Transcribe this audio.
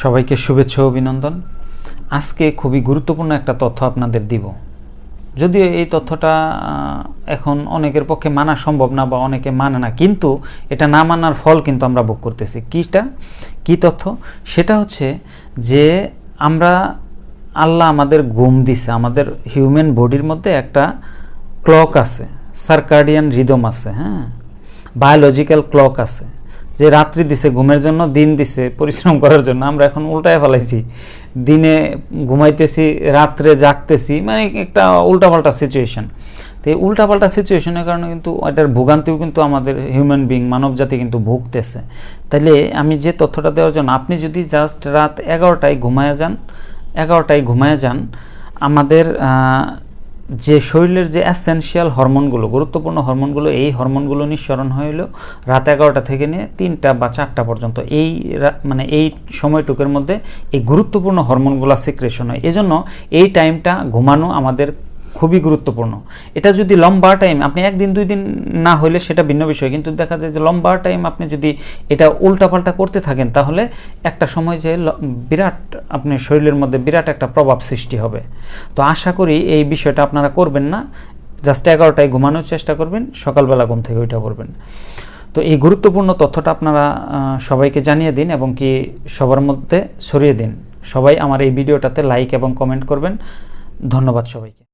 সবাইকে শুভেচ্ছা অভিনন্দন। আজকে খুবই গুরুত্বপূর্ণ একটা তথ্য আপনাদের দিব। যদিও এই তথ্যটা এখন অনেকের পক্ষে মানা সম্ভব না বা অনেকে মানে না, কিন্তু এটা না মানার ফল কিন্তু আমরা ভোগ করতেছি। কিটা? কি তথ্য? সেটা হচ্ছে যে আমরা আল্লাহ আমাদের ঘুম দিছে। আমাদের হিউম্যান বডির মধ্যে একটা ক্লক আছে সার্কাডিয়ান রিদম আছে হ্যাঁ? বায়োলজিক্যাল ক্লক আছে। যে রাত্রি দিছে, ঘুমের জন্য দিন দিছে, পরিশ্রম করার জন্য, আমরা এখন উল্টায় ফেলাইছি। দিনে ঘুমাইতেছি, রাত্রে জাগতেছি মানে একটা উল্টাপাল্টা সিচুয়েশন তো এই উল্টাপাল্টা সিচুয়েশনের কারণে কিন্তু এটার ভোগান্তিও কিন্তু আমাদের হিউম্যান বিং মানব জাতি কিন্তু ভুগতেছে। তাহলে আমি যে তথ্যটা দেওয়ার জন্য, আপনি যদি জাস্ট রাত এগারোটায় ঘুমায় যান, এগারোটায় ঘুমায় যান, আমাদের যে শরীরের যে অ্যাসেনশিয়াল হরমোনগুলো গুরুত্বপূর্ণ হরমোনগুলো এই হরমোনগুলো নিঃসরণ হইল রাত এগারোটা থেকে নিয়ে তিনটা বা চারটা পর্যন্ত। এই মানে এই সময়টুকের মধ্যে এই গুরুত্বপূর্ণ হরমোনগুলো সিক্রেশন হয়। এজন্য এই টাইমটা ঘুমানো আমাদের খুবই গুরুত্বপূর্ণ। এটা যদি লম্বা টাইম আপনি একদিন, দুই দিন না হলে সেটা ভিন্ন বিষয়। কিন্তু দেখা যায় যে লম্বা টাইম আপনি যদি এটা উল্টাপাল্টা করতে থাকেন, তাহলে একটা সময় যে বিরাট আপনার শরীরের মধ্যে বিরাট একটা প্রভাব সৃষ্টি হবে। তো আশা করি এই বিষয়টা আপনারা করবেন না। জাস্ট এগারোটায় ঘুমানোর চেষ্টা করবেন, সকালবেলা ঘুম থেকে ওইটা করবেন তো এই গুরুত্বপূর্ণ তথ্যটা আপনারা সবাইকে জানিয়ে দিন এবং কি সবার মধ্যে ছড়িয়ে দিন। সবাই আমার এই ভিডিওটাতে লাইক এবং কমেন্ট করবেন। ধন্যবাদ সবাইকে।